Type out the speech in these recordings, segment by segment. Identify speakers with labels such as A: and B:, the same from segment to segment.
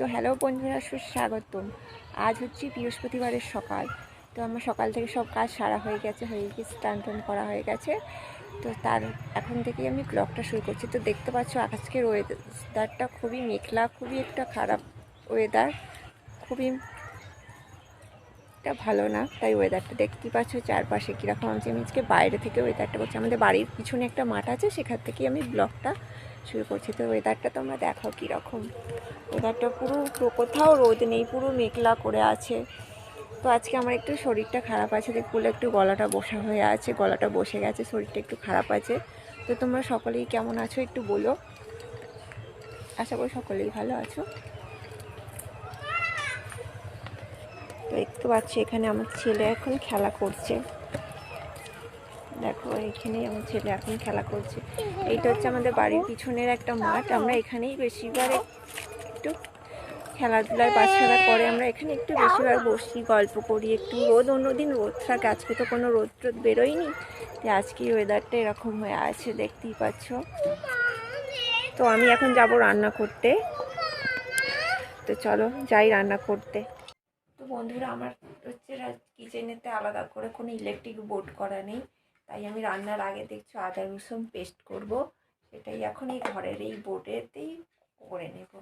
A: তো হ্যালো বন্ধুরা, সুস্বাগতম। আজ হচ্ছে বৃহস্পতিবারের সকাল। তো আমার সকাল থেকে সব কাজ সারা হয়ে গেছে হয়ে গেছে স্নান টান করা হয়ে গেছে। তো তার এখন থেকেই আমি ব্লগটা শুরু করছি। তো দেখতে পাচ্ছ আজকের ওয়েদারটা খুবই মেঘলা, খুবই একটা খারাপ ওয়েদার খুবই একটা ভালো না, তাই ওয়েদারটা দেখতেই পাচ্ছ চারপাশে কীরকম। আছে আমি আজকে বাইরে থেকে ওয়েদারটা করছি আমাদের বাড়ির পিছনে একটা মাঠ আছে, সেখান থেকেই আমি ব্লগটা শুরু করছি। তো ওয়েদারটা তোমরা দেখো কীরকম। ওয়েদারটা পুরো কোথাও রোদ নেই, পুরো মেঘলা করে আছে। তো আজকে আমার একটু শরীরটা খারাপ আছে দেখলে একটু গলাটা বসা হয়ে আছে, গলাটা বসে গেছে, শরীরটা একটু খারাপ আছে। তো তোমরা সকলেই কেমন আছো একটু বলো। আশা করি সকলেই ভালো আছো। তো দেখতে পাচ্ছি এখানে আমার ছেলে এখন খেলা করছে। দেখো এখানে আমার ছেলে এখন খেলা করছে। এইটা হচ্ছে আমাদের বাড়ির পিছনের একটা মাঠ। আমরা এখানেই বেশিরভাগ একটু খেলাধুলায় বাচ্চারা করে আমরা এখানে একটু বেশিরভাগ বসি, গল্প করি, একটু রোদ। অন্যদিন রোদ থাকে, আজকে তো কোনো রোদ টোদ বেরোয়নি। তো আজকে ওয়েদারটা এরকম হয়ে আছে, দেখতেই পাচ্ছ। তো আমি এখন যাব রান্না করতে। তো চলো, যাই রান্না করতে। তো বন্ধুরা, আমার হচ্ছে কিচেনেতে আলাদা করে কোনো ইলেকট্রিক বোর্ড করা নেই। তাই আমি রান্নার আগে দেখছ আদা রসুন পেস্ট করব। সেটাই এখন এই ঘরের এই বোর্ডেতেই করে নেব।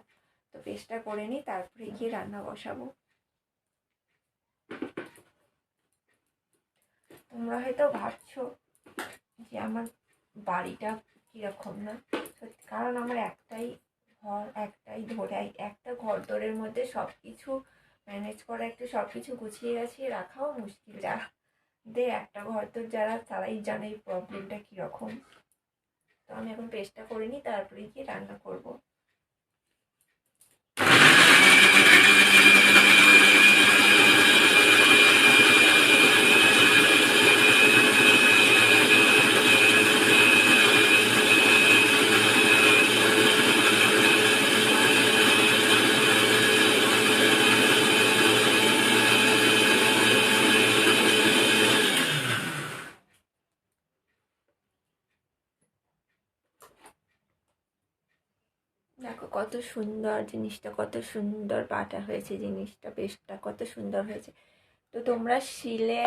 A: তো পেস্টটা করে নিই, তারপরে গিয়ে রান্না বসাবো। তোমরা হয়তো ভাবছ যে আমার বাড়িটা কীরকম না? সত্যি, কারণ আমার একটাই ঘর, একটাই ধরে, একটা ঘর দরের মধ্যে সব কিছু ম্যানেজ করা, একটু সব কিছু গুছিয়ে গাছিয়ে রাখাও মুশকিল। যারা দে একটা হয়তো যারা তারাই জানে এই প্রবলেমটা কীরকম। তো আমি এখন পেস্টটা করে নিই, তারপরে গিয়ে রান্না করব দেখো কত সুন্দর জিনিসটা, কত সুন্দর বাটা হয়েছে জিনিসটা পেস্টটা কত সুন্দর হয়েছে। তো তোমরা শিলে,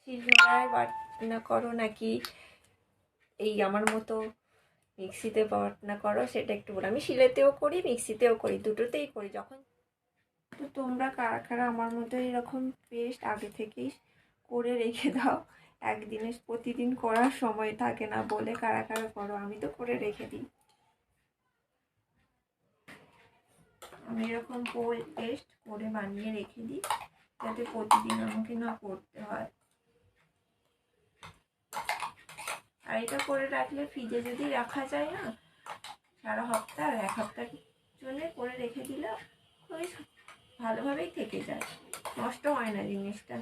A: শিলনোড়ায় বাটনা করো নাকি এই আমার মতো মিক্সিতে বাটনা করো সেটা একটু বলো। আমি শিলেতেও করি, মিক্সিতেও করি, দুটোতেই করি। যখন তো তোমরা কারা কারা আমার মতো এরকম পেস্ট আগে থেকেই করে রেখে দাও, একদিনে প্রতিদিন করার সময় থাকে না বলে কারা কারা করো, আমি তো করে রেখে দিই। আমি এরকম পোল পেস্ট করে বানিয়ে রেখে দিই, যাতে প্রতিদিন আমাকে না করতে হয়। আর এটা করে রাখলে ফ্রিজে যদি রাখা যায় না, সারা হপ্তাহ এক হপ্তাহ জন্যে করে রেখে দিলে ওই ভালোভাবেই থেকে যায়। নষ্ট হয় না জিনিসটা।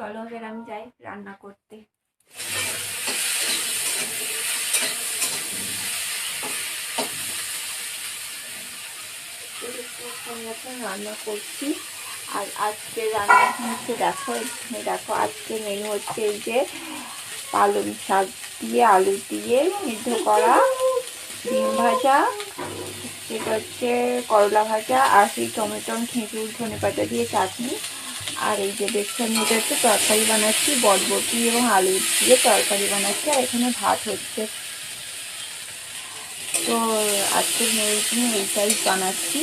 A: চলো এবার আমি যাই রান্না করতে। রান্না করছি। আর আজকে রান্না হচ্ছে, দেখো, এখানে দেখো, আজকে মেনু হচ্ছে এই যে পালং শাক দিয়ে আলু দিয়ে সিদ্ধ করা ডিম ভাজা যেটা হচ্ছে করলা ভাজা, আর সেই টমেটো খেঁচুর ধনে পাতা দিয়ে চাটনি। আর এই যে দেখছেন এটা একটু তরকারি বানাচ্ছি বটবটি এবং আলু দিয়ে তরকারি বানাচ্ছি, আর এখানে ভাত হচ্ছে। তো আজকের মেয়ের জন্য এইটাই বানাচ্ছি।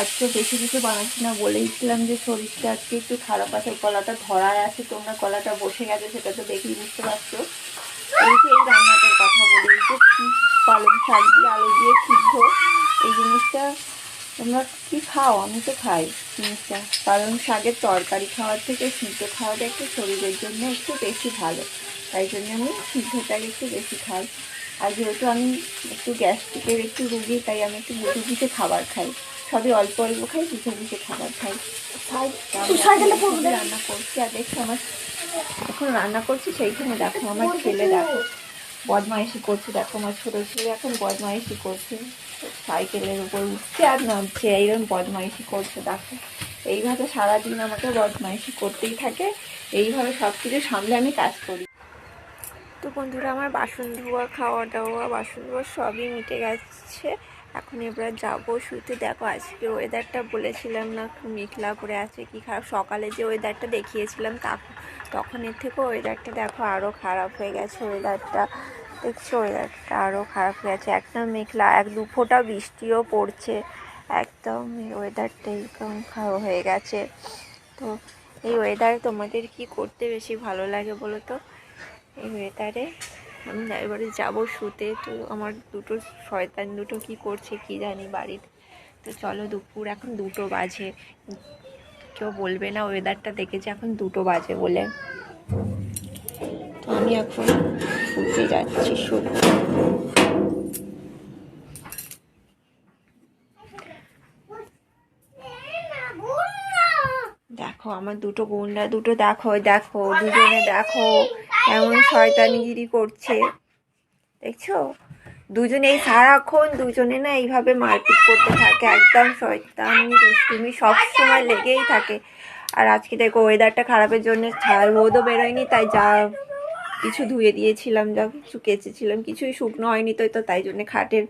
A: আজকে বেশি কিছু বানাচ্ছি না, বলেইছিলাম যে শরীরটা আজকে একটু খারাপ আছে, কলাটা ধরায় আছে, তোমরা কলাটা বসে গেছে, সেটা তো দেখেই বুঝতে পারছ। এই যে এই রান্নাটার কথা বলি, এই যে পালং শাক দিয়ে আলু দিয়ে সিদ্ধ, এই জিনিসটা তোমরা কি খাও? আমি তো খাই জিনিসটা। পালং শাকের তরকারি খাওয়ার থেকে সিদ্ধ খাওয়াটা একটু শরীরের জন্য একটু বেশি ভালো। তাই জন্য আমি সিদ্ধটাকে একটু বেশি খাই। আর যেহেতু আমি একটু গ্যাস্ট্রিকের একটু রুগী তাই আমি একটু বুঝে বুঝে খাবার খাই। সবই অল্প অল্প খাই বুঝে বুঝে খাবার খাই। রান্না করছি আর দেখছ আমার এখন রান্না করছি সেইখানে দেখো আমার ছেলে দেখো বদমাইশি করছে। দেখো আমার ছোটো ছেলে এখন বদমাইশি করছে। সাইকেলের উপর উঠছে আর নামছে, এইরকম বদমাইশি করছে, দেখো। এইভাবে সারাদিন আমাকে বদমাইশি করতেই থাকে। এইভাবে সব কিছু সামলে আমি কাজ করি। তো বন্ধুরা, আমার বাসন ধোয়া, খাওয়া দাওয়া, বাসন ধোয়া সবই মিটে গেছে। এখন এবার যাব শুতে। দেখো, আজকে ওয়েদারটা বলেছিলাম না মেঘলা করে আছে কি খারাপ। সকালে যে ওয়েদারটা দেখিয়েছিলাম তখন এর থেকেও ওয়েদারটা দেখো আরও খারাপ হয়ে গেছে ওয়েদারটা দেখছ? ওয়েদারটা আরও খারাপ হয়ে গেছে একদম মেঘলা, এক দু ফোঁটা বৃষ্টিও পড়ছে। একদম ওয়েদারটা এরকম খারাপ হয়ে গেছে। তো এই ওয়েদারে তোমাদের কি করতে বেশি ভালো লাগে বলো তো? এই ওয়েদারে আমি এবারে যাব শুতে, তো আমার দুটো শয়তান দুটো কি করছে কি জানি বাড়ির তো চলো দুপুর, এখন দুটো বাজে। কেউ বলবে না ওয়েদারটা দেখেছে, এখন দুটো বাজে বলে। তো আমি এখন শুতে যাচ্ছি শুতে দেখো, আমার দুটো গুন্ডা, দুটো দেখো দেখো, দুজনে দেখো কেমন শয়তানিগিরি করছে। দেখছ? দুজনে এই সারাক্ষণ, দুজনে না এইভাবে মারপিট করতে থাকে, একদম শয়তানি দুষ্টুমি সবসময় লেগেই থাকে। আর আজকে দেখো ওয়েদারটা খারাপের জন্য রোদও বেরোয়নি, তাই যা কিছু ধুয়ে দিয়েছিলাম, যা কিছু কেচেছিলাম, কিছুই শুকনো হয়নি তো তাই জন্য খাটের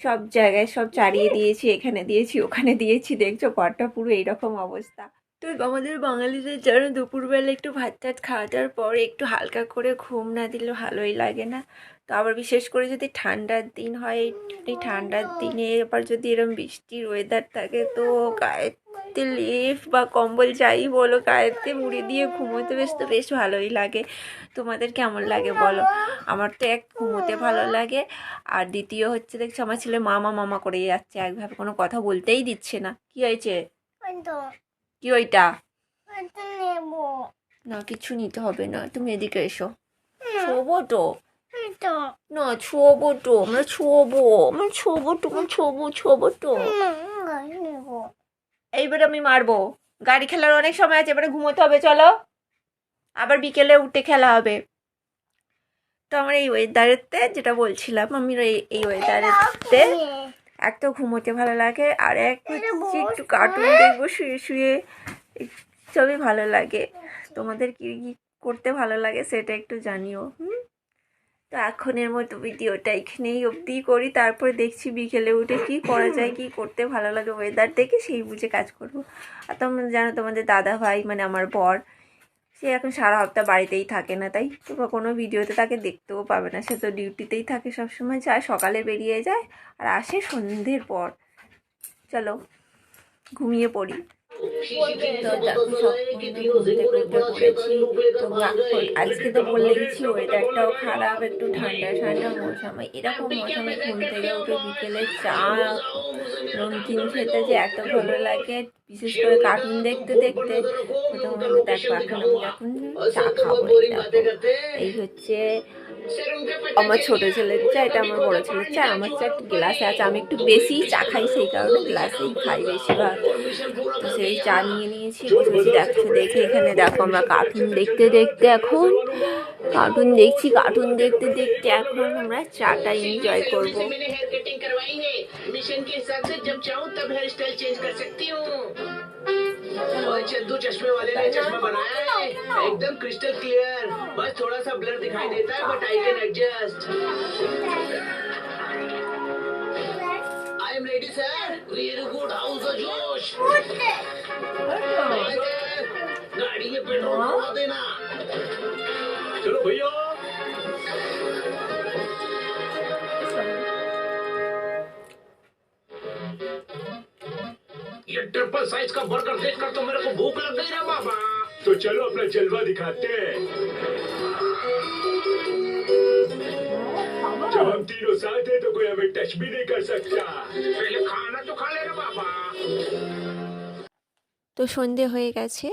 A: সব জায়গায় সব চারিয়ে দিয়েছি, এখানে দিয়েছি, ওখানে দিয়েছি, দেখছ ঘরটা পুরো এইরকম অবস্থা। তো আমাদের বাঙালিদের যেন দুপুরবেলা একটু ভাত টাত খাওয়া দাওয়ার পর একটু হালকা করে ঘুম না দিলে ভালোই লাগে না। তো আবার বিশেষ করে যদি ঠান্ডার দিন হয়, এই ঠান্ডার দিনে আবার যদি এরকম বৃষ্টির ওয়েদার থাকে, তো গায়েতে লেপ বা কম্বল যাই বলো গায়েতে মুড়ি দিয়ে ঘুমোতে বেশ তো বেশ ভালোই লাগে। তোমাদের কেমন লাগে বলো? আমার তো এক ঘুমোতে ভালো লাগে। আর দ্বিতীয় হচ্ছে দেখছি আমার ছেলে মামা মামা করে যাচ্ছে। একভাবে কোনো কথা বলতেই দিচ্ছে না। কি হয়েছে? কি ওইটা? না কিছু নিতে হবে না। তুমি এদিকে এসো। ছোবো তো। না ছোবো তো। আমরা ছোবো। আমরা ছোবো তো আমরা ছোবো ছোবো তো। এইবারে আমি মারবো। গাড়ি খেলার অনেক সময় আছে, এবারে ঘুমোতে হবে, চলো। আবার বিকেলে উঠে খেলা হবে। তো আমার এই ওয়েদারেতে যেটা বলছিলাম, আমি এই- ওয়েদারেতে এক তো ঘুমোতে ভালো লাগে, আর এক হচ্ছে একটু কার্টুন দেখব, শুয়ে শুয়ে সবই ভালো লাগে। তোমাদের কি কি করতে ভালো লাগে সেটা একটু জানিও, হুম? তো এখনের মতো ভিডিওটা এখানেই অবধি করি। তারপরে দেখছি বিকেলে উঠে কি করা যায়, কি করতে ভালো লাগে ওয়েদার দেখে সেই বুঝে কাজ করব। আর তোমরা জানো তোমাদের দাদা ভাই মানে আমার বর, সে এখন সারা হপ্তাহ বাড়িতেই থাকে না, তাই? তোমরা কোনো ভিডিওতে তাকে দেখতেও পাবে না। সে তো ডিউটিতেই থাকে সবসময় যায় সকালে বেরিয়ে যায় আর আসে সন্ধ্যের পর। চলো, ঘুমিয়ে পড়ি। আজকে তো বলে গেছি ওয়েদারটাও খারাপ, একটু ঠান্ডা ঠান্ডা মৌসুমে। এরকম মৌসুমে ঘুম থেকে উঠে বিকেলে চা, নমকিন খেতে যে এত ভালো লাগে, বিশেষ করে কার্টুন দেখতে দেখতে। দেখো, এখন এখন চা খাব, এই হচ্ছে আমার ছোট ছেলের চা, এটা আমার বড় ছেলের চা আমার চা একটু গ্লাসে আছে। আমি একটু বেশি চা খাই, সেই কারণে গ্লাসেই খাই বেশিরভাগ। তো সেই চা নিয়ে নিয়েছি বসেছি দেখছো দেখে এখানে দেখো আমরা কার্টুন দেখতে দেখতে এখন কার্টুন দেখছি কার্টুন দেখতে দেখতে এখন আমরা চাটা এনজয় করবো
B: से मैंने हेयर कटिंग करवाई है मिशन के हिसाब से जब चाहूँ तब हेयर स्टाइल चेंज कर सकती हूँ और चंदू चश्मे वाले ने चश्मा बनाया है एकदम क्रिस्टल क्लियर बस थोड़ा सा ब्लर दिखाई देता है but I can adjust I am ready sir very good how's josh गाड़ी में पेट्रोल भरवा देना। चलो भैया। ये ट्रिपल साइज़ का बर्गर देखकर तो मेरे को भूख लग गई रे बाबा।
C: तो चलो अपना जलवा दिखाते हैं। जब हम तीनों साथ हैं तो कोई हमें टच भी नहीं कर सकता
B: पहले खाना तो खा ले रे बाबा
A: তো সন্ধে হয়ে গেছে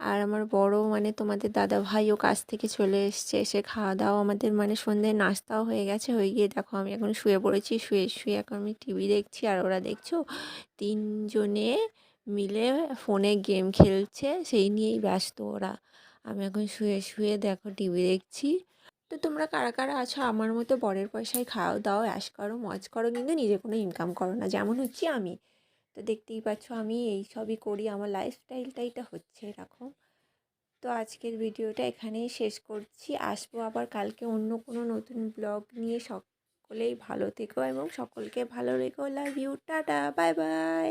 A: আর আমার বড় মানে তোমাদের দাদা ভাইও কাছ থেকে চলে এসছে এসে খাওয়া দাওয়া আমাদের মানে সন্ধে নাস্তাও হয়ে গেছে হয়ে গিয়ে দেখো আমি এখন শুয়ে পড়েছি শুয়ে শুয়ে এখন আমি টিভি দেখছি আর ওরা দেখছো তিনজনে মিলে ফোনে গেম খেলছে সেই নিয়েই ব্যস্ত ওরা আমি এখন শুয়ে শুয়ে দেখো টিভি দেখছি তো তোমরা কারা কারা আছো? আমার মতো বরের পয়সায় খাও দাও, অ্যাশ করো, মজ করো, কিন্তু নিজে কোনো ইনকাম করো না। যেমন হচ্ছি আমি। তো দেখতেই পাচ্ছ আমি এই সবই করি। আমার লাইফস্টাইলটা এটা হচ্ছে এরকম। তো আজকের ভিডিওটা এখানেই শেষ করছি। আসব আবার কালকে অন্য কোনো নতুন ব্লগ নিয়ে। সকলেই ভালো থেকো এবং সকলকে ভালো রেখো। Love you tata bye bye